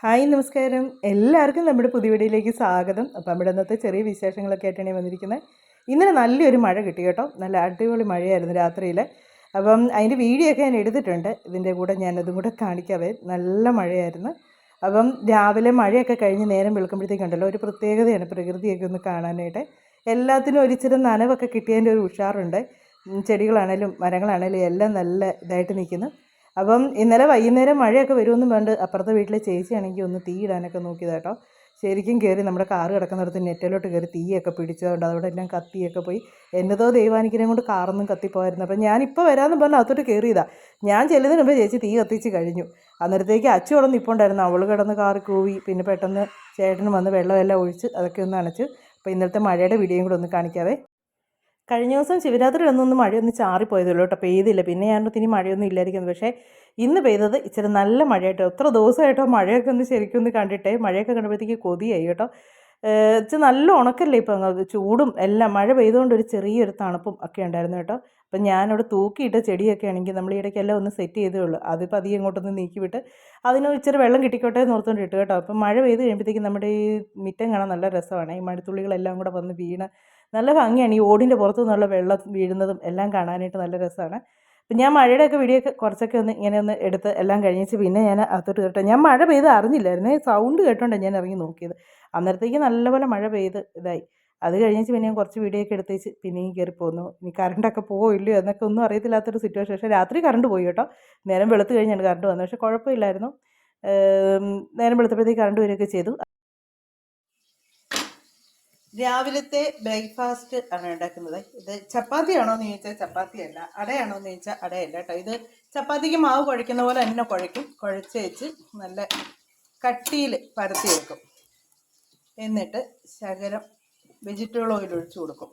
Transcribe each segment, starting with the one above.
Hi നമസ്കാരം. എല്ലാവർക്കും നമ്മുടെ പുതിയ വീഡിയോയിലേക്ക് സ്വാഗതം. അപ്പം നമ്മുടെ ഇന്നത്തെ ചെറിയ വിശേഷങ്ങളൊക്കെ ആയിട്ടാണ് വന്നിരിക്കുന്നത്. ഇന്നലെ നല്ലൊരു മഴ കിട്ടി കേട്ടോ. നല്ല അടിപൊളി മഴയായിരുന്നു രാത്രിയിൽ അപ്പം അതിന്റെ വീഡിയോ ഒക്കെ ഞാൻ എടുത്തിട്ടുണ്ട്. ഇതിന്റെ കൂടെ ഞാനതും കൂടെ കാണിക്കാവേ നല്ല മഴയായിരുന്നു. അപ്പം രാവിലെ മഴയൊക്കെ കഴിഞ്ഞ് നേരം വെളുക്കുമ്പോഴത്തേക്കുണ്ടല്ലോ ഒരു പ്രത്യേകതയാണ് പ്രകൃതിയൊക്കെ ഒന്ന് കാണാനായിട്ട്. എല്ലാത്തിനും ഒരിച്ചിരി നനവൊക്കെ കിട്ടിയതിന്റെ ഒരു ഉഷാറുണ്ട്. ചെടികളാണേലും മരങ്ങളാണേലും എല്ലാം നല്ല ഇതായിട്ട് നിൽക്കുന്നു. അപ്പം ഇന്നലെ വൈകുന്നേരം മഴയൊക്കെ വരുമെന്നും പണ്ട് അപ്പുറത്തെ വീട്ടിലെ ചേച്ചിയാണെങ്കിൽ ഒന്ന് തീ ഇടാനൊക്കെ നോക്കിയത് കേട്ടോ. ശരിക്കും കയറി നമ്മുടെ കാറ് കിടക്കുന്നിടത്ത് നെറ്റിലോട്ട് കയറി തീയൊക്കെ പിടിച്ചതുകൊണ്ട് അതോടെ എല്ലാം കത്തിയൊക്കെ പോയി. എന്നതോ ദൈവാനുഗ്രഹം കൊണ്ട് കാറൊന്നും കത്തിപ്പോയിരുന്നു അപ്പം ഞാനിപ്പോൾ വരാമെന്ന് പറഞ്ഞാൽ അകത്തോട്ട് കയറിയതാ. ഞാൻ ചെല്ലുന്നതിന് മുമ്പ് ചേച്ചി തീ കത്തിച്ച് കഴിഞ്ഞു. അന്നേരത്തേക്ക് അച്ചു അവിടെ നിൽപ്പുണ്ടായിരുന്നു അവൾ കിടന്ന് കാറ് കൂവി പിന്നെ പെട്ടെന്ന് ചേട്ടനും വന്ന് വെള്ളമെല്ലാം ഒഴിച്ച് അതൊക്കെ ഒന്ന് അണച്ച്. അപ്പോൾ ഇന്നലത്തെ മഴയുടെ വീഡിയോയും കൂടെ ഒന്ന് കാണിക്കാവേ. കഴിഞ്ഞ ദിവസം ശിവരാത്രി ഒന്നൊന്ന് മഴയൊന്ന് ചാറിപ്പോയതുള്ളൂ കേട്ടോ. പെയ്തില്ല. പിന്നെ ഞാൻ ഇനി മഴയൊന്നും ഇല്ലായിരിക്കുന്നു. പക്ഷേ ഇന്ന് പെയ്തത് ഇച്ചിരി നല്ല മഴയായിട്ടോ. എത്ര ദിവസമായിട്ടോ മഴയൊക്കെ ഒന്ന് ശരിക്കും ഒന്ന് കണ്ടിട്ടേ മഴയൊക്കെ കണ്ടപ്പോഴത്തേക്ക് കൊതിയായി കേട്ടോ. ഇച്ചിരി നല്ല ഉണക്കല്ലേ ഇപ്പം അങ്ങ്? ചൂടും എല്ലാം. മഴ പെയ്തുകൊണ്ട് ഒരു ചെറിയൊരു തണുപ്പും ഒക്കെ ഉണ്ടായിരുന്നു കേട്ടോ. അപ്പം ഞാനവിടെ തൂക്കിയിട്ട ചെടിയൊക്കെ ആണെങ്കിൽ നമ്മൾ ഈ ഇടയ്ക്കെല്ലാം ഒന്ന് സെറ്റ് ചെയ്തേ ഉള്ളൂ. അതിപ്പോൾ അധികം ഇങ്ങോട്ടൊന്ന് നീക്കി വിട്ട് അതിന് ഇച്ചിരി വെള്ളം കിട്ടിക്കോട്ടെ എന്ന് ഓർത്തുകൊണ്ട് ഇട്ട് കേട്ടോ. അപ്പം മഴ പെയ്ത് കഴിയുമ്പോഴത്തേക്കും നമ്മുടെ ഈ മിറ്റം കാണാൻ നല്ല രസമാണ്. ഈ മഴത്തുള്ളികളെല്ലാം കൂടെ വന്ന് വീണ് നല്ല ഭംഗിയാണ് ഈ ഓടിന്റെ പുറത്തു നിന്നുള്ള വെള്ളം വീഴുന്നതും എല്ലാം കാണാനായിട്ട് നല്ല രസമാണ്. അപ്പം ഞാൻ മഴയുടെയൊക്കെ വീഡിയോ ഒക്കെ കുറച്ചൊക്കെ ഒന്ന് ഇങ്ങനെ ഒന്ന് എടുത്ത് എല്ലാം കഴിഞ്ഞിച്ച് പിന്നെ ഞാൻ അകത്തോട്ട് കേട്ടോ. ഞാൻ മഴ പെയ്ത് അറിഞ്ഞില്ലായിരുന്നേ. സൗണ്ട് കേട്ടോണ്ടാണ് ഞാൻ ഇറങ്ങി നോക്കിയത്. അന്നേരത്തേക്ക് നല്ലപോലെ മഴ പെയ്ത് ഇതായി. അത് കഴിഞ്ഞിച്ച് പിന്നെ ഞാൻ കുറച്ച് വീഡിയോ ഒക്കെ എടുത്തേച്ച് പിന്നെയും കയറി പോന്നു. ഇനി കറണ്ടൊക്കെ പോവോ ഇല്ലയോ എന്നൊക്കെ ഒന്നും അറിയത്തില്ലാത്തൊരു സിറ്റുവേഷൻ പക്ഷേ രാത്രി കറണ്ട് പോയി കേട്ടോ. നേരം വെളുത്ത് കഴിഞ്ഞാണ് കറണ്ട് വന്നത്. പക്ഷേ കുഴപ്പമില്ലായിരുന്നു. നേരം വെളുത്തപ്പോഴത്തേക്ക് കറണ്ട് വരികയൊക്കെ ചെയ്തു. രാവിലത്തെ ബ്രേക്ക്ഫാസ്റ്റ് ആണ് ഉണ്ടാക്കുന്നത്. ഇത് ചപ്പാത്തി ആണോ എന്ന് ചോദിച്ചാൽ ചപ്പാത്തി അല്ല അടയാണോ എന്ന് ചോദിച്ചാൽ അടയല്ല കേട്ടോ. ഇത് ചപ്പാത്തിക്ക് മാവ് കുഴയ്ക്കുന്ന പോലെ തന്നെ കുഴയ്ക്കും. കുഴച്ച് വെച്ച് നല്ല കട്ടിയിൽ പരത്തി വെക്കും. എന്നിട്ട് ശകലം വെജിറ്റബിൾ ഓയിൽ ഒഴിച്ചു കൊടുക്കും.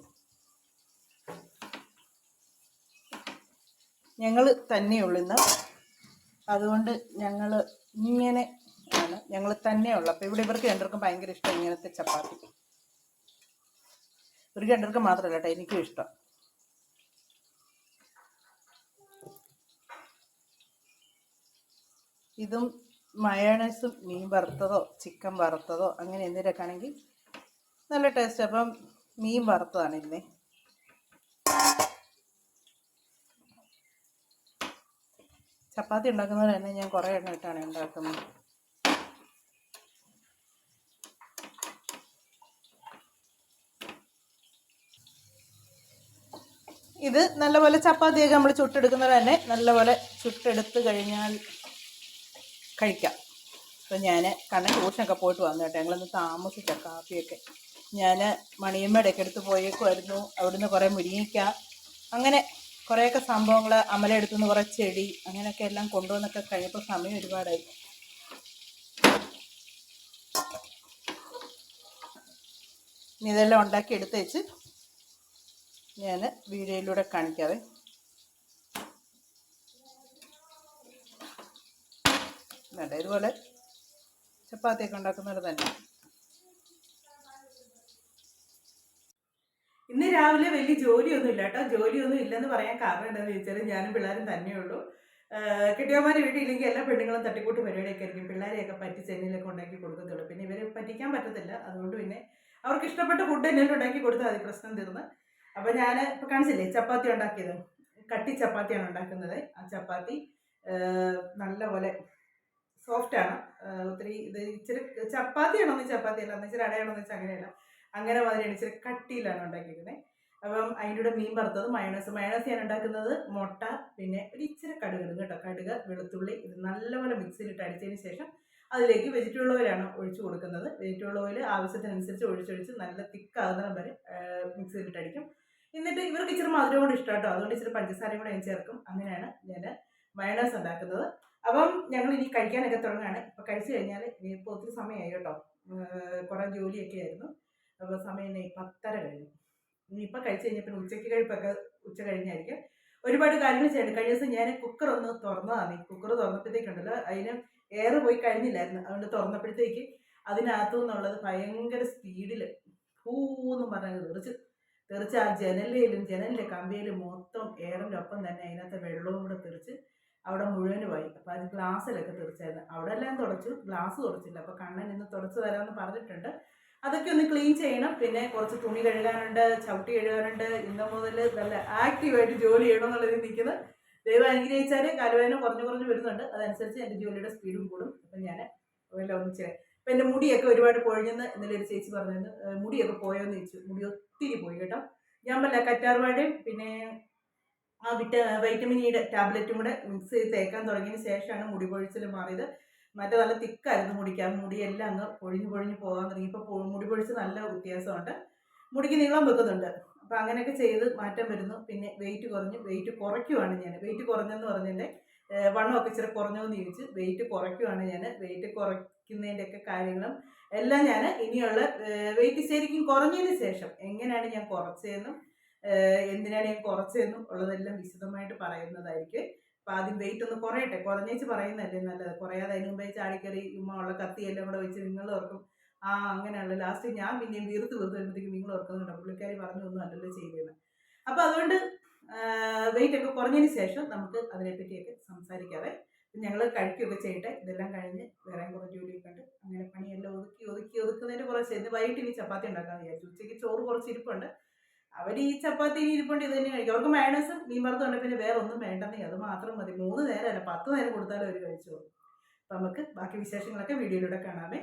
ഞങ്ങൾ തന്നെയുള്ളുന്ന അതുകൊണ്ട് ഞങ്ങൾ ഇങ്ങനെ ആണ്. ഞങ്ങൾ തന്നെയുള്ളൂ. അപ്പോൾ ഇവിടെ ഇവർക്ക് രണ്ടുപേർക്കും ഭയങ്കര ഇഷ്ടം ഇങ്ങനത്തെ ചപ്പാത്തി. ഒരു രണ്ടർക്ക് മാത്രമല്ല കേട്ടോ എനിക്കും ഇഷ്ടം. ഇതും മയോണൈസും മീൻ വറുത്തതോ ചിക്കൻ വറുത്തതോ അങ്ങനെ എന്തിനൊക്കെയാണെങ്കിൽ നല്ല ടേസ്റ്റ് അപ്പം മീൻ വറുത്തതാണ് ഇന്ന് ചപ്പാത്തി ഉണ്ടാക്കുന്നത് തന്നെ ഞാൻ കുറേ എണ്ണ ഇട്ടാണ് ഉണ്ടാക്കുന്നത്. ഇത് നല്ലപോലെ ചപ്പാത്തിയൊക്കെ നമ്മൾ ചുട്ടെടുക്കുന്നത് തന്നെ നല്ലപോലെ ചുട്ടെടുത്ത് കഴിഞ്ഞാൽ കഴിക്കാം. അപ്പം ഞാൻ കണ്ണൻ ട്യൂഷനൊക്കെ പോയിട്ട് വന്നു കേട്ടോ ഞങ്ങളൊന്ന് താമസിച്ച കാപ്പിയൊക്കെ. ഞാൻ മണിയമ്മയുടെ ഒക്കെ അടുത്ത് പോയേക്കുമായിരുന്നു അവിടുന്ന് കുറേ മുരിങ്ങിക്ക അങ്ങനെ കുറേയൊക്കെ സംഭവങ്ങൾ അമലെടുത്തു നിന്ന് കുറേ ചെടി അങ്ങനെയൊക്കെ എല്ലാം കൊണ്ടുവന്നൊക്കെ കഴിഞ്ഞപ്പോൾ സമയം ഒരുപാടായി. ഇതെല്ലാം ഉണ്ടാക്കി എടുത്ത് വെച്ച് ഞാൻ വീഡിയോയിലൂടെ കാണിക്കാവേ. വേണ്ട ഇതുപോലെ ചപ്പാത്തിയൊക്കെ ഉണ്ടാക്കുന്നത് തന്നെ. ഇന്ന് രാവിലെ വലിയ ജോലിയൊന്നും ഇല്ല കേട്ടോ. ജോലിയൊന്നും ഇല്ലെന്ന് പറയാൻ കാരണം എന്താണെന്ന് ചോദിച്ചാൽ ഞാനും പിള്ളേരും തന്നെയുള്ളൂ വീട്ടിൽ വീട്ടിലില്ലെങ്കിൽ എല്ലാ പെണ്ണുങ്ങളും തട്ടിക്കൂട്ട് പരിപാടിയൊക്കെ ആയിരിക്കും. പിള്ളേരെയൊക്കെ പറ്റി ചെന്നിലൊക്കെ ഉണ്ടാക്കി കൊടുക്കത്തുള്ളൂ. പിന്നെ ഇവരെ പറ്റിക്കാൻ പറ്റത്തില്ല. അതുകൊണ്ട് പിന്നെ അവർക്ക് ഇഷ്ടപ്പെട്ട ഫുഡ് എന്തെങ്കിലും ഉണ്ടാക്കി കൊടുത്താൽ മതി. പ്രശ്നം തീർന്ന്. അപ്പോൾ ഞാൻ ഇപ്പോൾ കാണിച്ചില്ലേ ചപ്പാത്തി ഉണ്ടാക്കിയത്? കട്ടി ചപ്പാത്തിയാണ് ഉണ്ടാക്കുന്നത്. ആ ചപ്പാത്തി നല്ലപോലെ സോഫ്റ്റാണ് ഒത്തിരി ഇത് ഇച്ചിരി ചപ്പാത്തി ചപ്പാത്തിയാണോന്ന് ചപ്പാത്തി അല്ല എന്ന് ഇച്ചിരി അടയാണോന്ന് വെച്ചാൽ അങ്ങനെയല്ല. അങ്ങനെ മാതിരിയാണ് ഇച്ചിരി കട്ടിയിലാണ് ഉണ്ടാക്കിയിരിക്കുന്നത്. അപ്പം അതിന്റെ കൂടെ മീൻ വറുത്തത് മയണസ് മയണസ് ഞാൻ ഉണ്ടാക്കുന്നത് മുട്ട പിന്നെ ഒരു ഇച്ചിരി കടുക് ഇടും കേട്ടോ. കടുക് വെളുത്തുള്ളി ഇത് നല്ലപോലെ മിക്സിയിലിട്ട് അടിച്ചതിന് ശേഷം അതിലേക്ക് വെജിറ്റബിൾ ഓയിലാണ് ഒഴിച്ചു കൊടുക്കുന്നത്. വെജിറ്റബിൾ ഓയിൽ ആവശ്യത്തിനനുസരിച്ച് ഒഴിച്ചൊഴിച്ച് നല്ല തിക്കാകുന്നിടം വരെ മിക്സിയിലിട്ട് അടിക്കും. എന്നിട്ട് ഇവർക്ക് ഇച്ചിരി മധുരം കൂടി ഇഷ്ടം കേട്ടോ അതുകൊണ്ട് ഇച്ചിരി പഞ്ചസാരയും കൂടെ ഞാൻ ചേർക്കും. അങ്ങനെയാണ് ഞാൻ മയണേഴ്സ് ഉണ്ടാക്കുന്നത്. അപ്പം ഞങ്ങൾ ഇനി കഴിക്കാനൊക്കെ തുടങ്ങുകയാണ്. ഇപ്പം കഴിച്ചു കഴിഞ്ഞാൽ ഇപ്പോൾ ഒത്തിരി സമയമായി കേട്ടോ. കുറെ ജോലിയൊക്കെ ആയിരുന്നു. അപ്പോൾ സമയം പത്തര കഴിഞ്ഞു. ഇനിയിപ്പോൾ കഴിച്ചു കഴിഞ്ഞാൽ പിന്നെ ഉച്ചയ്ക്ക് കഴിപ്പൊക്കെ ഉച്ച കഴിഞ്ഞായിരിക്കും. ഒരുപാട് കാര്യങ്ങൾ ചെയ്യണം കഴിഞ്ഞ ദിവസം ഞാൻ കുക്കർ ഒന്ന് തുറന്നതാണ്. കുക്കർ തുറന്നപ്പോഴത്തേക്കുണ്ടല്ലോ അതിന് എയർ പോയി കഴിഞ്ഞില്ലായിരുന്നു. അതുകൊണ്ട് തുറന്നപ്പോഴത്തേക്ക് അതിനകത്തു നിന്നുള്ളത് ഭയങ്കര സ്പീഡിൽ പൂന്നും പറഞ്ഞ് തെറിച്ച് തെറിച്ച് ആ ജനലിലും ജനലിന്റെ കമ്പിയിലും മൊത്തം എയറിന്റെ ഒപ്പം തന്നെ അതിനകത്ത് വെള്ളവും കൂടെ തെറിച്ച് അവിടെ മുഴുവനുമായി അപ്പോൾ അത് ഗ്ലാസ്സിലൊക്കെ തെറിച്ചായിരുന്നു. അവിടെ എല്ലാം തുടച്ചു ഗ്ലാസ് തുടച്ചില്ല. അപ്പോൾ കണ്ണൻ ഇന്ന് തുടച്ചു തരാമെന്ന് പറഞ്ഞിട്ടുണ്ട്. അതൊക്കെ ഒന്ന് ക്ലീൻ ചെയ്യണം. പിന്നെ കുറച്ച് തുണി കഴുകാനുണ്ട് ചവിട്ടി കഴുകാനുണ്ട്. ഇന്ന് മുതൽ നല്ല ആക്റ്റീവായിട്ട് ജോലി ചെയ്യണം എന്നുള്ളതിൽ നിൽക്കുന്നത് ദൈവം അനുഗ്രഹിച്ചാൽ കാലുവേദന കുറഞ്ഞു കുറഞ്ഞു വരുന്നുണ്ട്. അതനുസരിച്ച് എന്റെ ജോലിയുടെ സ്പീഡും കൂടും. അപ്പം ഞാൻ എല്ലാം ഒന്നിച്ച് അപ്പം എന്റെ മുടിയൊക്കെ ഒരുപാട് പൊഴിഞ്ഞെന്ന് ഇന്നലെ ഒരു ചേച്ചി പറഞ്ഞിരുന്നു. മുടിയൊക്കെ പോയോന്ന് ചോദിച്ചു. മുടി ഒത്തിരി പോയി കേട്ടോ. ഞാൻ പറഞ്ഞ കറ്റാർവാഴയും പിന്നെ ആ വിറ്റ വൈറ്റമിൻ ഇയുടെ ടാബ്ലറ്റും കൂടെ മിക്സ് ചെയ്ത് തേക്കാൻ തുടങ്ങിയതിന് ശേഷമാണ് മുടി പൊഴിച്ചിൽ മാറിയത്. മറ്റേ നല്ല തിക്കായിരുന്നു മുടിക്കാൻ മുടിയെല്ലാം അങ്ങ് പൊഴിഞ്ഞു പൊഴിഞ്ഞ് പോകാൻ തുടങ്ങി. ഇപ്പോൾ മുടി പൊഴിച്ച് നല്ല വ്യത്യാസമുണ്ട്. മുടിക്ക് നീളം വെക്കുന്നുണ്ട്. അപ്പോൾ അങ്ങനെയൊക്കെ ചെയ്ത് മാറ്റം വരുന്നു. പിന്നെ വെയിറ്റ് കുറഞ്ഞു വെയിറ്റ് കുറയ്ക്കുവാണ് ഞാൻ വെയിറ്റ് കുറഞ്ഞെന്ന് പറഞ്ഞതിന്റെ വണ്ണമൊക്കെ ഇച്ചിരി കുറഞ്ഞോന്ന് ചോദിച്ച് വെയിറ്റ് കുറയ്ക്കുവാണ് ഞാൻ വെയിറ്റ് കുറയ്ക്കുന്നതിന്റെയൊക്കെ കാര്യങ്ങളും എല്ലാം ഞാൻ ഇനിയുള്ള വെയിറ്റ് ശരിക്കും കുറഞ്ഞതിന് ശേഷം. എങ്ങനെയാണ് ഞാൻ കുറച്ചതെന്നും എന്തിനാണ് ഞാൻ കുറച്ചതെന്നും ഉള്ളതെല്ലാം വിശദമായിട്ട് പറയുന്നതായിരിക്കും. അപ്പം ആദ്യം വെയിറ്റ് ഒന്ന് കുറയട്ടെ. കുറഞ്ഞേച്ച് പറയുന്നതല്ലേ നല്ലത്. കുറയാതെ അതിന് മുമ്പേ ചാടിക്കറി ഉമ്മ ഉള്ള കത്തിയെല്ലാം കൂടെ വെച്ച് നിങ്ങൾ ഓർക്കും ആ അങ്ങനെയുള്ള ലാസ്റ്റ് ഞാൻ പിന്നെയും വീർത്ത് വീർത്ത് വരുമ്പോഴത്തേക്കും നിങ്ങൾ ഓർക്കുന്നുണ്ടോ പുള്ളിക്കാരി പറഞ്ഞൊന്നും അല്ലല്ലോ ചെയ്തതെന്ന്. അപ്പം അതുകൊണ്ട് വെയിറ്റ് ഒക്കെ കുറഞ്ഞതിന് ശേഷം നമുക്ക് അതിനെപ്പറ്റിയൊക്കെ സംസാരിക്കാവേ. ഞങ്ങൾ കഴിക്കുകയൊക്കെ ചെയ്യട്ടെ ഇതെല്ലാം കഴിഞ്ഞ് വേറെ കുറേ ജോലിയൊക്കെ ഉണ്ട്. അങ്ങനെ പണിയെല്ലാം ഒതുക്കി ഒതുക്കി ഒതുക്കുന്നതിന്റെ കുറച്ച് ഇന്ന് വൈകിട്ട് ഇനി ചപ്പാത്തി ഉണ്ടാക്കാൻ വിചാരിച്ചു. ഉച്ചയ്ക്ക് ചോറ് കുറച്ച് ഇരിപ്പുണ്ട്. അവർ ഈ ചപ്പാത്തി ഇരിപ്പുണ്ട് ഇത് തന്നെ കഴിക്കും. അവർക്ക് മയണസും മീൻ വറുത്തുണ്ട് പിന്നെ വേറെ ഒന്നും വേണ്ടെന്നേ അത് മാത്രം മതി. മൂന്ന് നേരമല്ല പത്ത് നേരം കൊടുത്താലും അവർ കഴിച്ചോളും. അപ്പം നമുക്ക് ബാക്കി വിശേഷങ്ങളൊക്കെ വീഡിയോയിലൂടെ കാണാമേ.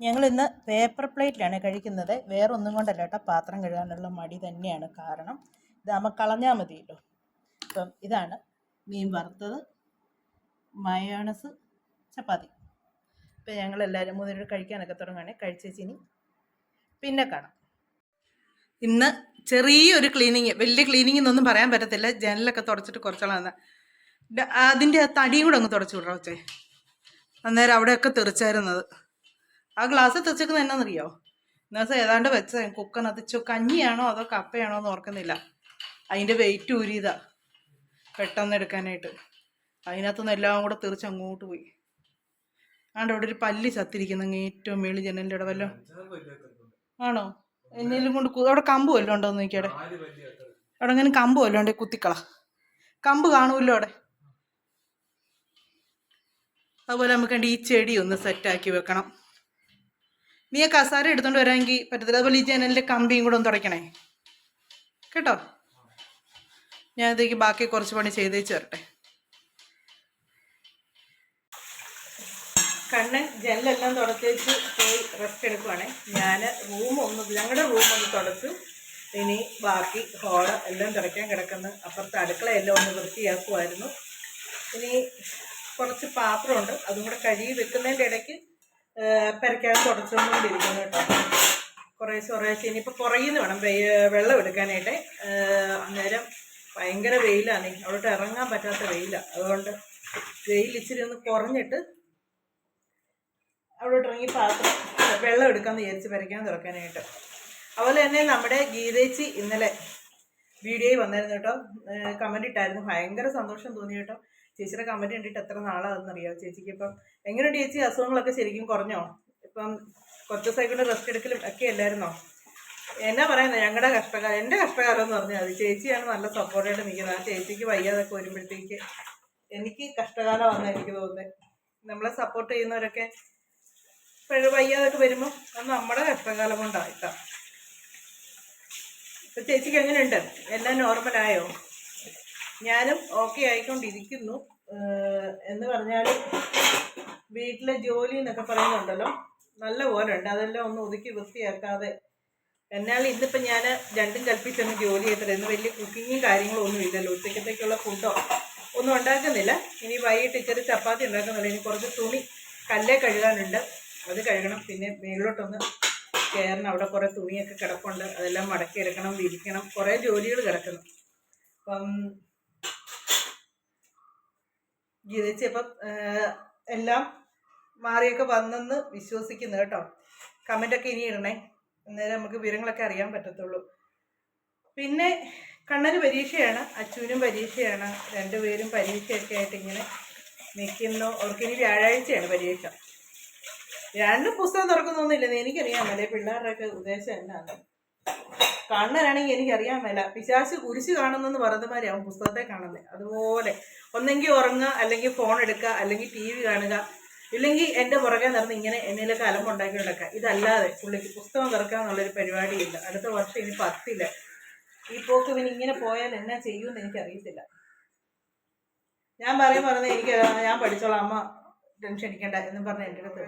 ഞങ്ങൾ ഇന്ന് പേപ്പർ പ്ലേറ്റിലാണ് കഴിക്കുന്നത്. വേറെ ഒന്നും കൊണ്ടല്ല കേട്ടോ പാത്രം കഴുകാനുള്ള മടി തന്നെയാണ് കാരണം. ഇത് ഇതാകുമ്പോൾ കളഞ്ഞാൽ മതിയല്ലോ. അപ്പം ഇതാണ് മീൻ വറുത്തത്. മയോണസ് ചപ്പാത്തി. ഇപ്പം ഞങ്ങളെല്ലാവരും മൂന്നിട്ട് കഴിക്കാനൊക്കെ തുടങ്ങുകയാണ്. കഴിച്ചേച്ചിനി പിന്നെ കാണാം. ഇന്ന് ചെറിയൊരു ക്ലീനിങ് വലിയ ക്ലീനിങ് എന്നൊന്നും പറയാൻ പറ്റത്തില്ല. ജനലൊക്കെ തുടച്ചിട്ട് കുറച്ചോളാം അതിന്റെ ആ തടിയും കൂടെ അങ്ങ് തുടച്ചു വിടാം ഒച്ചേ അന്നേരം അവിടെയൊക്കെ തെറിച്ചായിരുന്നത്. ആ ഗ്ലാസ് തെറിച്ചേക്കുന്നത് എന്നാന്നറിയോ? ഇന്നത്തെ ഏതാണ്ട് വെച്ച കുക്കറിനകത്ത് ചോ കഞ്ഞിയാണോ അതോ കപ്പയാണോ എന്ന് ഓർക്കുന്നില്ല. അതിന്റെ വെയിറ്റ് ഊരിയതാ. പെട്ടെന്ന് എടുക്കാനായിട്ട്. അതിനകത്തുനിന്ന് എല്ലാം കൂടെ തെറിച്ച് അങ്ങോട്ട് പോയി. ആണ്ട് അവിടെ ഒരു പല്ലി ചത്തിരിക്കുന്നു ഏറ്റവും മേളി ജനലിന്റെ അവിടെ വല്ലോ. ആണോ? എന്നേലും കൊണ്ട് അവിടെ കമ്പ് വല്ലതും ഉണ്ടോ എന്ന് നോക്കിയവിടെ അവിടെ. അങ്ങനെ കമ്പ് വല്ലതും ഉണ്ടെങ്കിൽ കുത്തിക്കള. കമ്പ് കാണുമല്ലോ അവിടെ. അതുപോലെ നമുക്ക് ഈ ചെടി ഒന്ന് സെറ്റാക്കി വെക്കണം. നീ ആ കസാര എടുത്തോണ്ട് വരാമെങ്കിൽ പറ്റത്തില്ല. അതുപോലെ ഈ ജനലിന്റെ കമ്പിയും കൂടെ ഒന്ന് തുടയ്ക്കണേ. കേട്ടോ? ഞാൻ ഇതേക്ക് ബാക്കി കുറച്ച് പണി ചെയ്തേച്ച് വരട്ടെ. കണ്ണൻ ജനലെല്ലാം തുടച്ചേച്ച് പോയി റെസ്റ്റ് എടുക്കുവാണേ. ഞാൻ റൂം ഒന്ന് ഞങ്ങളുടെ റൂം ഒന്ന് തുടച്ചു. ഇനി ബാക്കി ഹോൾ എല്ലാം തുടയ്ക്കാൻ കിടക്കുന്നു. അപ്പുറത്തെ അടുക്കളയെല്ലാം ഒന്ന് വൃത്തിയാക്കുമായിരുന്നു ഇനി കുറച്ച് പാത്രമുണ്ട്. അതും കൂടെ കഴുകി വെക്കുന്നതിന്റെ ഇടയ്ക്ക് പെരയ്ക്കാൻ തുടച്ചുകൊണ്ടിരിക്കുന്നു കേട്ടോ. കുറേ കുറേശ്ശെ. ഇനിയിപ്പോൾ കുറയുന്നു വേണം വെള്ളം എടുക്കാനായിട്ട്. അന്നേരം ഭയങ്കര വെയിലാണ്. അവിടോട്ട് ഇറങ്ങാൻ പറ്റാത്ത വെയിലാണ് അതുകൊണ്ട് വെയിൽ ഇച്ചിരി ഒന്ന് കുറഞ്ഞിട്ട് അവിടോട്ട് ഇറങ്ങി പാത്രം വെള്ളം എടുക്കാമെന്ന് വിചാരിച്ച് വരയ്ക്കാൻ തുറക്കാനായിട്ട്. അതുപോലെ തന്നെ നമ്മുടെ ഗീതേച്ചി ഇന്നലെ വീഡിയോയിൽ വന്നായിരുന്നു കേട്ടോ. കമന്റ് ഇട്ടായിരുന്നു. ഭയങ്കര സന്തോഷം തോന്നി കേട്ടോ. ചേച്ചിയുടെ കമന്റ് കണ്ടിട്ട് എത്ര നാളാണെന്നറിയാം ചേച്ചിക്ക് ഇപ്പം എങ്ങനെയുണ്ട് ചേച്ചി? അസുഖങ്ങളൊക്കെ ശരിക്കും കുറഞ്ഞോ? ഇപ്പം കുറച്ച് ദിവസമായിക്കൊണ്ട് റെസ്റ്റ് എടുക്കലും ഒക്കെ അല്ലായിരുന്നോ? എന്നാ പറയുന്നത് ഞങ്ങളുടെ കഷ്ടകാലം എന്റെ കഷ്ടകാലം എന്ന് പറഞ്ഞാൽ മതി. ചേച്ചിയാണ് നല്ല സപ്പോർട്ടായിട്ട് നിൽക്കുന്നത് ആ ചേച്ചിക്ക് വയ്യാതൊക്കെ വരുമ്പോഴത്തേക്ക് എനിക്ക് കഷ്ടകാലമാണെന്ന് എനിക്ക് തോന്നുന്നത് നമ്മളെ സപ്പോർട്ട് ചെയ്യുന്നവരൊക്കെ ഇപ്പോഴും വയ്യാതൊക്കെ വരുമ്പോൾ അത് നമ്മുടെ കഷ്ടകാലം കൊണ്ടായിട്ടാ. ഇപ്പൊ ചേച്ചിക്ക് എങ്ങനെയുണ്ട്? എല്ലാം നോർമലായോ ഞാനും ഓക്കെ ആയിക്കൊണ്ടിരിക്കുന്നു. എന്ന് പറഞ്ഞാൽ വീട്ടിലെ ജോലി എന്നൊക്കെ പറയുന്നുണ്ടല്ലോ. നല്ല പോലെ ഉണ്ട് അതെല്ലാം ഒന്ന് ഒതുക്കി വൃത്തിയാക്കാതെ. എന്നാൽ ഇന്നിപ്പോൾ ഞാൻ രണ്ടും കൽപ്പിച്ചൊന്നും ജോലി ചെയ്തിട്ട് ഇന്ന് വലിയ കുക്കിങ്ങും കാര്യങ്ങളും ഒന്നും ഇല്ലല്ലോ. ഉച്ചക്കത്തേക്കുള്ള ഫുഡോ ഒന്നും ഉണ്ടാക്കുന്നില്ല. ഇനി വൈകിട്ട് ഇച്ചിരി ചപ്പാത്തി ഉണ്ടാക്കുന്നില്ല ഇനി കുറച്ച് തുണി കല്ലേ കഴുകാനുണ്ട്. അത് കഴുകണം. പിന്നെ മേളിലോട്ടൊന്ന് കയറണം അവിടെ കുറേ തുണിയൊക്കെ കിടപ്പുണ്ട്. അതെല്ലാം മടക്കി എടുക്കണം വിരിക്കണം. കുറേ ജോലികൾ കിടക്കുന്നു. അപ്പം ഗീതച്ചി അപ്പം എല്ലാം മാറിയൊക്കെ വന്നെന്ന് വിശ്വസിക്കുന്നു കേട്ടോ. കമന്റൊക്കെ ഇനി ഇടണേ. അന്നേരം നമുക്ക് വിവരങ്ങളൊക്കെ അറിയാൻ പറ്റത്തുള്ളൂ. പിന്നെ കണ്ണന് പരീക്ഷയാണ്. അച്ഛനും പരീക്ഷയാണ്. രണ്ടുപേരും പരീക്ഷയൊക്കെ ആയിട്ട് ഇങ്ങനെ നിൽക്കുന്നു അവർക്കിനി വ്യാഴാഴ്ചയാണ് പരീക്ഷ. രണ്ട് പുസ്തകം തുറക്കുന്നൊന്നുമില്ല എനിക്കറിയാമല്ലേ പിള്ളേരുടെയൊക്കെ ഉദ്ദേശം എന്താണ്? കണ്ണനാണെങ്കിൽ എനിക്കറിയാൻ മേല. പിശാശ് കുരിശ് കാണുന്നെന്ന് പറയുന്ന മാതിരി അവൻ പുസ്തകത്തെ കാണുന്നത് അതുപോലെ ഒന്നെങ്കിൽ ഉറങ്ങുക അല്ലെങ്കിൽ ഫോൺ എടുക്കുക അല്ലെങ്കിൽ ടി വി കാണുക ഇല്ലെങ്കിൽ എന്റെ പുറകെ നടന്ന് ഇങ്ങനെ എന്നതിലൊക്കെ അലമ്പുണ്ടാക്കി കിടക്കുക ഇതല്ലാതെ പുള്ളിക്ക് പുസ്തകം തുറക്കുക എന്നുള്ളൊരു പരിപാടിയില്ല. അടുത്ത വർഷം ഇനി പത്തില്ല. ഈ പോക്ക് പിന്നെ ഇങ്ങനെ പോയാൽ എന്നാ ചെയ്യുമെന്ന് എനിക്കറിയത്തില്ല. ഞാൻ പറയും പറഞ്ഞത് എനിക്ക് ഞാൻ പഠിച്ചോളാം. അമ്മ ടെൻഷൻ അടിക്കണ്ട എന്ന് പറഞ്ഞ എന്റെ അടുത്ത്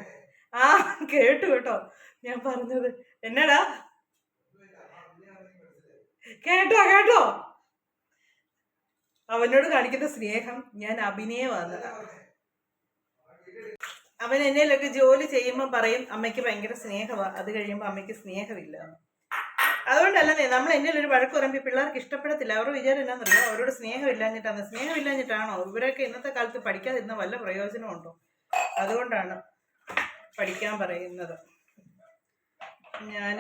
ആ കേട്ടു കേട്ടോ. ഞാൻ പറഞ്ഞത്. എന്നടാ? കേട്ടോ കേട്ടോ. അവനോട് കാണിക്കുന്ന സ്നേഹം ഞാൻ അഭിനയമാണ്. അവൻ എന്നേലൊക്കെ ജോലി ചെയ്യുമ്പോൾ പറയും അമ്മയ്ക്ക് ഭയങ്കര സ്നേഹമാണ് അത് കഴിയുമ്പോൾ അമ്മയ്ക്ക് സ്നേഹമില്ല. അതുകൊണ്ടല്ല നമ്മൾ എന്നേലും ഒരു വഴക്ക് പറയുമ്പോൾ പിള്ളേർക്ക് ഇഷ്ടപ്പെടത്തില്ല. അവരുടെ വിചാരം എന്നാന്നറിയോ അവരോട് സ്നേഹമില്ലാഞ്ഞിട്ടാണ്. സ്നേഹമില്ലാഞ്ഞിട്ടാണോ? ഇവരൊക്കെ ഇന്നത്തെ കാലത്ത് പഠിക്കാതിരുന്ന വല്ല പ്രയോജനമുണ്ടോ? അതുകൊണ്ടാണ്. പഠിക്കാൻ പറയുന്നത്. ഞാൻ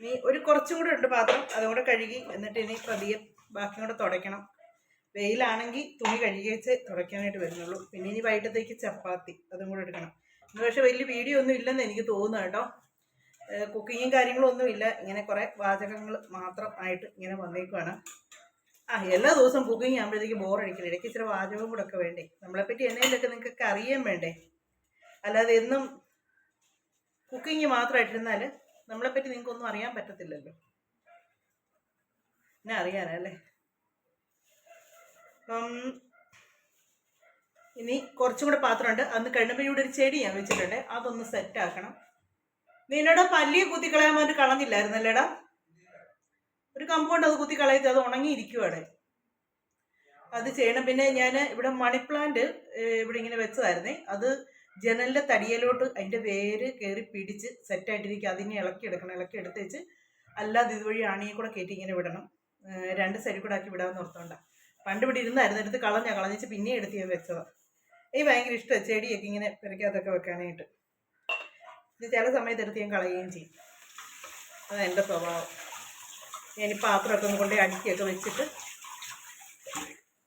നീ ഒരു കുറച്ചും കൂടെ ഉണ്ട് പാത്രം. അതും കൂടെ കഴുകി എന്നിട്ട് ഇനി പതിയെ ബാക്കി കൂടെ തുടയ്ക്കണം. വെയിലാണെങ്കിൽ തുണി കഴുകി വെച്ച് തുടയ്ക്കാനായിട്ട് വരുന്നുള്ളൂ. പിന്നെ ഇനി വൈകിട്ടത്തേക്ക് ചപ്പാത്തി അതും കൂടെ എടുക്കണം. ഇന്ന് പക്ഷേ വലിയ വീഡിയോ ഒന്നും ഇല്ലെന്ന് എനിക്ക് തോന്നുന്നു കേട്ടോ. കുക്കിങ്ങും കാര്യങ്ങളും ഒന്നും ഇല്ല. ഇങ്ങനെ കുറേ വാചകങ്ങൾ മാത്രം ആയിട്ട് ഇങ്ങനെ വന്നേക്കുവാണ്. ആ എല്ലാ ദിവസവും കുക്കിംഗ് ആകുമ്പോഴത്തേക്ക് ബോറടിക്കില്ല ഇടയ്ക്ക് ഇച്ചിരി വാചകവും കൂടെ ഒക്കെ വേണ്ടേ? നമ്മളെപ്പറ്റി എന്തെങ്കിലുമൊക്കെ നിങ്ങൾക്കൊക്കെ അറിയാൻ വേണ്ടേ? അല്ലാതെ എന്നും കുക്കിംഗ് മാത്രമായിട്ടിരുന്നാൽ നമ്മളെപ്പറ്റി നിങ്ങൾക്കൊന്നും അറിയാൻ പറ്റത്തില്ലല്ലോ. എന്നെ അറിയാനല്ലേ അപ്പം ഇനി കുറച്ചും കൂടെ പാത്രമുണ്ട്. അന്ന് കഴിഞ്ഞപ്പോൾ ഇവിടെ ഒരു ചെടി ഞാൻ വെച്ചിട്ടുണ്ട്. അതൊന്ന് സെറ്റ് ആക്കണം. നിന്നോട് പല്ലിയെ കുത്തി കളയാൻ വേണ്ടി കളഞ്ഞില്ലായിരുന്നല്ലേടാ? ഒരു കമ്പൗണ്ട് അത് കുത്തി കളയത് അത് ഉണങ്ങിയിരിക്കുവാണ്. അത് ചെയ്യണം. പിന്നെ ഞാൻ ഇവിടെ മണി പ്ലാന്റ് ഇവിടെ ഇങ്ങനെ വെച്ചതായിരുന്നേ. അത് ജനലിന്റെ തടിയലോട്ട് അതിന്റെ വേര് കയറി പിടിച്ച് സെറ്റായിട്ടിരിക്കുക അതിനെ ഇളക്കി എടുക്കണം. ഇളക്കി എടുത്ത് വെച്ച് അല്ലാതെ ഇതുവഴി ആണിയെ കൂടെ കയറ്റി ഇങ്ങനെ വിടണം. രണ്ട് സൈഡിൽ കൂടെ ആക്കി വിടാമെന്ന് ഓർത്തോണ്ട. പണ്ട് ഇവിടെ ഇരുന്നായിരുന്നു. എടുത്ത് കളഞ്ഞ കളഞ്ഞിച്ച് പിന്നെ എടുത്ത് ഞാൻ വെച്ചതാണ് എനിക്ക് ഭയങ്കര ഇഷ്ടമാണ് ചെടിയൊക്കെ ഇങ്ങനെ പെരക്കകത്തൊക്കെ വെക്കാനായിട്ട്. ഇത് ചില സമയത്ത് എടുത്ത് ഞാൻ കളയുകയും ചെയ്യും. അതാണ് എന്റെ സ്വഭാവം. ഞാൻ ഈ പാത്രമൊക്കെ ഒന്ന് കൊണ്ടുപോയി അടുക്കിയൊക്കെ വെച്ചിട്ട്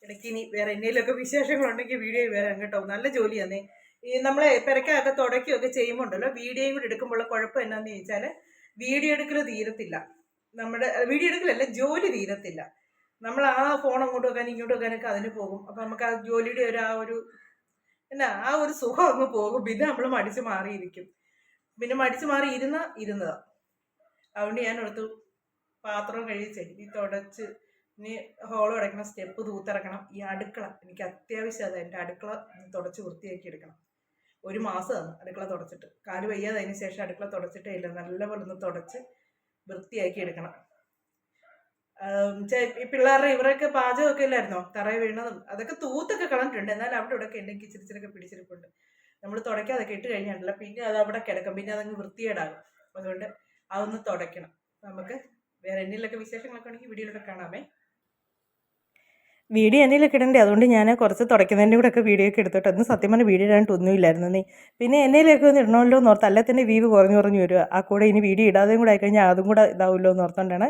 ഇടയ്ക്ക് ഇനി വേറെ എന്തെങ്കിലുമൊക്കെ വിശേഷങ്ങളുണ്ടെങ്കിൽ വീഡിയോ വേറെ കേട്ടോ. നല്ല ജോലിയാന്നേ. ഈ നമ്മൾ പെരക്കകത്ത് തുടയ്ക്കുകയൊക്കെ ചെയ്യുമ്പോൾ ഉണ്ടല്ലോ വീഡിയോയും കൂടി എടുക്കുമ്പോൾ കുഴപ്പം എന്നാന്ന് ചോദിച്ചാൽ വീഡിയോ എടുക്കൽ തീരത്തില്ല. നമ്മുടെ വീഡിയോ എടുക്കലല്ല ജോലി തീരത്തില്ല. നമ്മൾ ആ ഫോൺ അങ്ങോട്ട് വെക്കാൻ ഇങ്ങോട്ട് വെക്കാനൊക്കെ അതിന് പോകും. അപ്പം നമുക്ക് ആ ജോലിയുടെ ഒരു ആ ഒരു എന്നാ ആ ഒരു സുഖം അങ്ങ് പോകും. പിന്നെ നമ്മൾ മടിച്ചു മാറിയിരിക്കും. പിന്നെ മടിച്ചു മാറി ഇരുന്ന ഇരുന്നതാ. അതുകൊണ്ട് ഞാൻ എടുത്തു പാത്രം കഴുകി ഈ തുടച്ച് ഇനി ഹോൾ അടയ്ക്കണം സ്റ്റെപ്പ് തൂത്തിറക്കണം ഈ അടുക്കള എനിക്ക് അത്യാവശ്യം അത് എന്റെ അടുക്കള തുടച്ച് വൃത്തിയാക്കി എടുക്കണം. ഒരു മാസം അടുക്കള തുടച്ചിട്ട്. കാൽ വയ്യാതെ അതിന് ശേഷം അടുക്കള തുടച്ചിട്ടേ ഇല്ല. നല്ലപോലെ ഒന്ന് തുടച്ച് വൃത്തിയാക്കി എടുക്കണം. ഈ പിള്ളേരുടെ ഇവരൊക്കെ പാചകമൊക്കെ ഇല്ലായിരുന്നോ? തറയിൽ വീണതും അതൊക്കെ തൂത്തൊക്കെ കളഞ്ഞിട്ടുണ്ട്. എന്നാൽ അവിടെ ഇവിടെ ഉണ്ടെങ്കിൽ ഇച്ചിരി പിടിച്ചിരിപ്പുണ്ട്. നമ്മൾ തുടയ്ക്കാതൊക്കെ ഇട്ട് കഴിഞ്ഞിട്ടില്ല പിന്നെ അത് അവിടെ കിടക്കും. പിന്നെ അതങ്ങ് വൃത്തികേടാകും. അതുകൊണ്ട് അതൊന്ന് തുടയ്ക്കണം. നമുക്ക് വേറെ എന്തെങ്കിലുമൊക്കെ വിശേഷങ്ങളൊക്കെ ഉണ്ടെങ്കിൽ വീഡിയോയിലൊക്കെ കാണാമേ. വീഡിയോ എന്തെങ്കിലുമൊക്കെ ഇടണ്ടേ? അതുകൊണ്ട് ഞാൻ കുറച്ച് തുടയ്ക്കുന്നതിന്റെ കൂടെ ഒക്കെ വീഡിയോ ഒക്കെ എടുത്തോട്ടെ അന്ന് സത്യം പറഞ്ഞാൽ വീഡിയോ ഇടാനായിട്ട് ഒന്നുമില്ലായിരുന്നു നീ. പിന്നെ എന്തെങ്കിലുമൊക്കെ ഒന്ന് ഇടണമല്ലോ എന്ന് ഓർത്ത് അല്ലെ തന്നെ വീവ് കുറഞ്ഞു കുറഞ്ഞു വരിക. ആ കൂടെ ഇനി വീഡിയോ ഇടാതെയും കൂടെ ആയിക്കഴിഞ്ഞാൽ അതും കൂടെ ഇതാവുമല്ലോ എന്ന് ഓർത്തുകൊണ്ടാണ്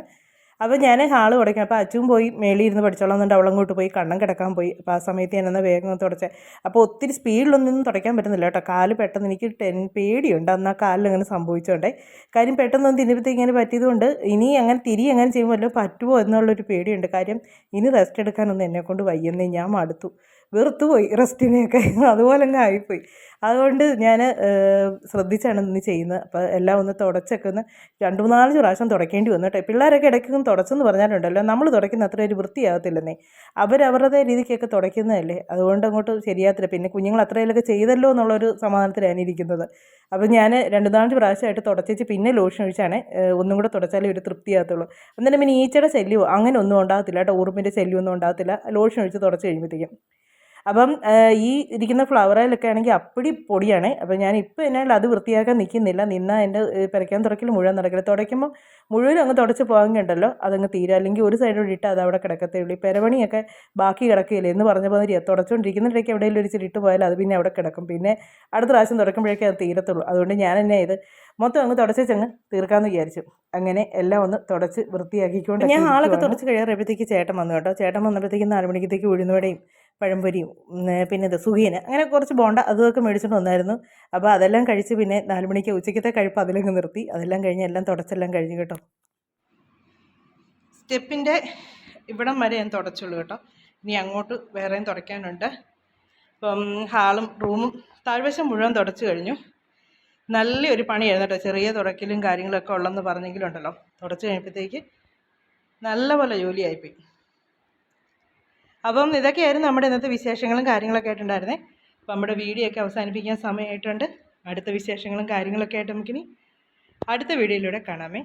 അപ്പോൾ ഞാൻ ഹാൾ തുടക്കണം അപ്പോൾ അച്ഛൻ പോയി മേളിൽ ഇരുന്ന് പഠിച്ചോളാം എന്നിട്ട് അവളങ്ങോട്ട് പോയി കണ്ണം കിടക്കാൻ പോയി. അപ്പോൾ ആ സമയത്ത് ഞാൻ എന്നാൽ വേഗം തുടച്ചേ. അപ്പോൾ ഒത്തിരി സ്പീഡിലൊന്നും തുടയ്ക്കാൻ പറ്റുന്നില്ല കേട്ടോ. കാൽ പെട്ടെന്ന് എനിക്ക് ടെൻ പേടിയുണ്ട്. അന്ന് ആ കാലിൽ അങ്ങനെ സംഭവിച്ചോണ്ടേ. കാര്യം പെട്ടെന്ന് തിന്നിപ്പത്തേക്ക് ഇങ്ങനെ പറ്റിയതുകൊണ്ട് ഇനി അങ്ങനെ തിരി അങ്ങനെ ചെയ്യുമ്പോൾ പറ്റുമോ എന്നുള്ളൊരു പേടിയുണ്ട്. കാര്യം ഇനി റെസ്റ്റ് എടുക്കാനൊന്നും എന്നെക്കൊണ്ട് വയ്യെന്നേ ഞാൻ മടുത്തു. വെറുത്തു പോയി റെസ്റ്റിനെയൊക്കെ. അതുപോലെ അങ്ങ് ആയിപ്പോയി. അതുകൊണ്ട് ഞാൻ ശ്രദ്ധിച്ചാണ് ഇന്ന് ചെയ്യുന്നത്. അപ്പോൾ എല്ലാം ഒന്ന് തുടച്ചൊക്കെ ഒന്ന് രണ്ട് മൂന്നാലഞ്ച് പ്രാവശ്യം തുടയ്ക്കേണ്ടി വന്നു കേട്ടോ. പിള്ളേരൊക്കെ ഇടയ്ക്കൊന്നും തുടച്ചെന്ന് പറഞ്ഞാലുണ്ടല്ലോ നമ്മൾ തുടയ്ക്കുന്ന അത്ര ഒരു വൃത്തിയാകത്തില്ലെന്നേ. അവരവരുടെ രീതിക്കൊക്കെ തുടയ്ക്കുന്നതല്ലേ. അതുകൊണ്ട് അങ്ങോട്ട് ശരിയാത്തില്ല പിന്നെ കുഞ്ഞുങ്ങൾ അത്രയിലൊക്കെ ചെയ്തല്ലോ എന്നുള്ളൊരു സമാധാനത്തിലാണ് ഇരിക്കുന്നത്. അപ്പോൾ ഞാൻ രണ്ട് നാലഞ്ച് പ്രാവശ്യമായിട്ട് തുടച്ചേച്ച് പിന്നെ ലോഷൻ ഒഴിച്ചാണ് ഒന്നും കൂടെ തുടച്ചാലേ ഒരു തൃപ്തിയാകത്തുള്ളൂ. അന്നേരം പിന്നെ ഈച്ചയുടെ ശല്യമോ അങ്ങനെ ഒന്നും ഉണ്ടാകത്തില്ല കേട്ടോ. ഉറുമ്പിന്റെ ശല്യമൊന്നും ഉണ്ടാകത്തില്ല. ലോഷൻ ഒഴിച്ച് തുടച്ച് കഴിയുമ്പോഴത്തേക്കും അപ്പം ഈ ഇരിക്കുന്ന ഫ്ലവറയിലൊക്കെ ആണെങ്കിൽ അപ്പടി പൊടിയാണ്. അപ്പം ഞാൻ ഇപ്പോൾ എന്നാൽ അത് വൃത്തിയാക്കാൻ നിൽക്കുന്നില്ല. നിന്ന എന്റെ പെരയ്ക്കാൻ തുടക്കൽ മുഴുവൻ നടക്കില്ല. തുടയ്ക്കുമ്പോൾ മുഴുവൻ അങ്ങ് തുടച്ച് പോകാനുണ്ടല്ലോ അതങ്ങ് തീരും. അല്ലെങ്കിൽ ഒരു സൈഡോട് ഇട്ട് അത് അവിടെ കിടക്കത്തേ ഉള്ളൂ. ഈ പെരവണിയൊക്കെ ബാക്കി കിടക്കുകയില്ല എന്ന് പറഞ്ഞ പോലെ തുടച്ചുകൊണ്ടിരിക്കുന്നിടയ്ക്ക് എവിടെയെങ്കിലും ഒരു ചിരിട്ട് പോയാൽ അത് പിന്നെ അവിടെ കിടക്കും. പിന്നെ അടുത്ത പ്രാവശ്യം തുടക്കുമ്പോഴേക്കേ അത് തീരത്തുള്ളൂ. അതുകൊണ്ട് ഞാൻ തന്നെ ഇത് മൊത്തം അങ്ങ് തുടച്ചങ്ങ് തീർക്കാമെന്ന് വിചാരിച്ചു. അങ്ങനെ എല്ലാം ഒന്ന് തുടച്ച് വൃത്തിയാക്കിക്കൊണ്ട് ഞാൻ ആളൊക്കെ തുടച്ച് കഴിയാറപ്പോഴത്തേക്ക് ചേട്ടൻ വന്നു കേട്ടോ. ചേട്ടൻ വന്നപ്പോഴത്തേക്ക് നാല് മണിക്കത്തേക്ക് ഉഴുന്നുവടയും പഴംപൊരിയും പിന്നെ ഇത് സുഖീന് അങ്ങനെ കുറച്ച് ബോണ്ട അതൊക്കെ മേടിച്ചുകൊണ്ട് വന്നായിരുന്നു. അപ്പോൾ അതെല്ലാം കഴിച്ച് പിന്നെ നാല് മണിക്ക് ഉച്ചയ്ക്കത്തെ കഴിപ്പ് അതിലങ്ങ് നിർത്തി. അതെല്ലാം കഴിഞ്ഞ് എല്ലാം തുടച്ചെല്ലാം കഴിഞ്ഞു കേട്ടോ. സ്റ്റെപ്പിന്റെ ഇവിടം വരെ ഞാൻ തുടച്ചുള്ളൂ കേട്ടോ. ഇനി അങ്ങോട്ട് വേറെയും തുടയ്ക്കാനുണ്ട്. അപ്പം ഹാളും റൂമും താഴ്വശം മുഴുവൻ തുടച്ചു കഴിഞ്ഞു. നല്ലൊരു പണിയായിരുന്നു കേട്ടോ. ചെറിയ തുടക്കലും കാര്യങ്ങളൊക്കെ ഉള്ളെന്ന് പറഞ്ഞെങ്കിലും ഉണ്ടല്ലോ തുടച്ച് കഴിഞ്ഞപ്പോഴത്തേക്ക് നല്ലപോലെ ജോലിയായിപ്പോയി. അപ്പം ഇതൊക്കെയായിരുന്നു നമ്മുടെ ഇന്നത്തെ വിശേഷങ്ങളും കാര്യങ്ങളൊക്കെ ആയിട്ടുണ്ടായിരുന്നേ. അപ്പം നമ്മുടെ വീഡിയോ ഒക്കെ അവസാനിപ്പിക്കാൻ സമയമായിട്ടുണ്ട്. അടുത്ത വിശേഷങ്ങളും കാര്യങ്ങളൊക്കെ ആയിട്ട് നമുക്കിനി അടുത്ത വീഡിയോയിലൂടെ കാണാമേ.